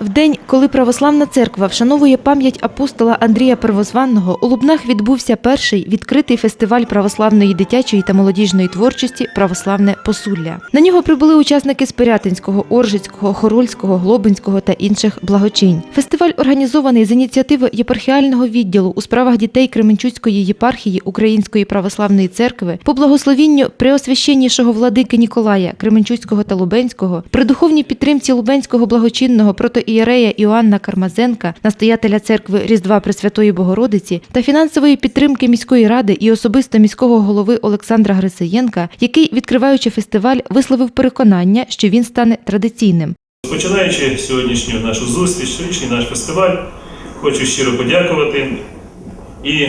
В день, коли православна церква вшановує пам'ять апостола Андрія Первозванного, у Лубнах відбувся перший відкритий фестиваль православної дитячої та молодіжної творчості Православне посулля. На нього прибули учасники з Пирятинського, Оржицького, Хорольського, Глобинського та інших благочинь. Фестиваль організований з ініціативи єпархіального відділу у справах дітей Кременчуцької єпархії Української православної церкви по благословінню преосвященнішого владики Ніколая Кременчуцького та Лубенського при духовній підтримці Лубенського благочинного протоієрея Іоанна Кармазенка, настоятеля церкви Різдва Пресвятої Богородиці та фінансової підтримки міської ради і особисто міського голови Олександра Грисиєнка, який, відкриваючи фестиваль, висловив переконання, що він стане традиційним. Починаючи сьогоднішню нашу зустріч, сьогоднішній наш фестиваль, хочу щиро подякувати і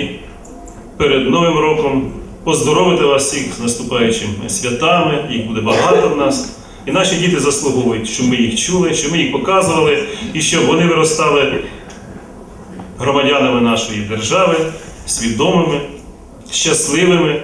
перед Новим роком поздоровити вас всіх з наступаючими святами, їх буде багато в нас. І наші діти заслуговують, щоб ми їх чули, щоб ми їх показували, і щоб вони виростали громадянами нашої держави, свідомими, щасливими,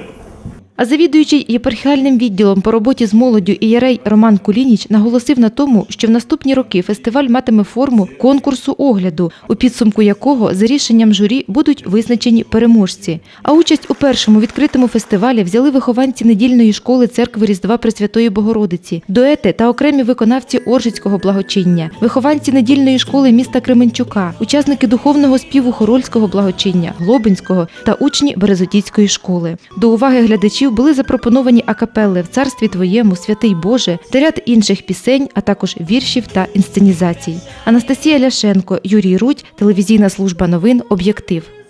А завідуючий єпархіальним відділом по роботі з молоддю ієрей Роман Кулініч наголосив на тому, що в наступні роки фестиваль матиме форму конкурсу огляду, у підсумку якого за рішенням журі будуть визначені переможці. А участь у першому відкритому фестивалі взяли вихованці недільної школи церкви Різдва Пресвятої Богородиці, дуети та окремі виконавці Оржицького благочиння, вихованці недільної школи міста Кременчука, учасники духовного співу Хорольського благочиння, Глобинського та учні Березотіцької школи. До уваги глядачів були запропоновані акапелли в царстві твоєму, святий Боже та ряд інших пісень, а також віршів та інсценізацій. Анастасія Ляшенко, Юрій Рудь, телевізійна служба новин Об'єктив.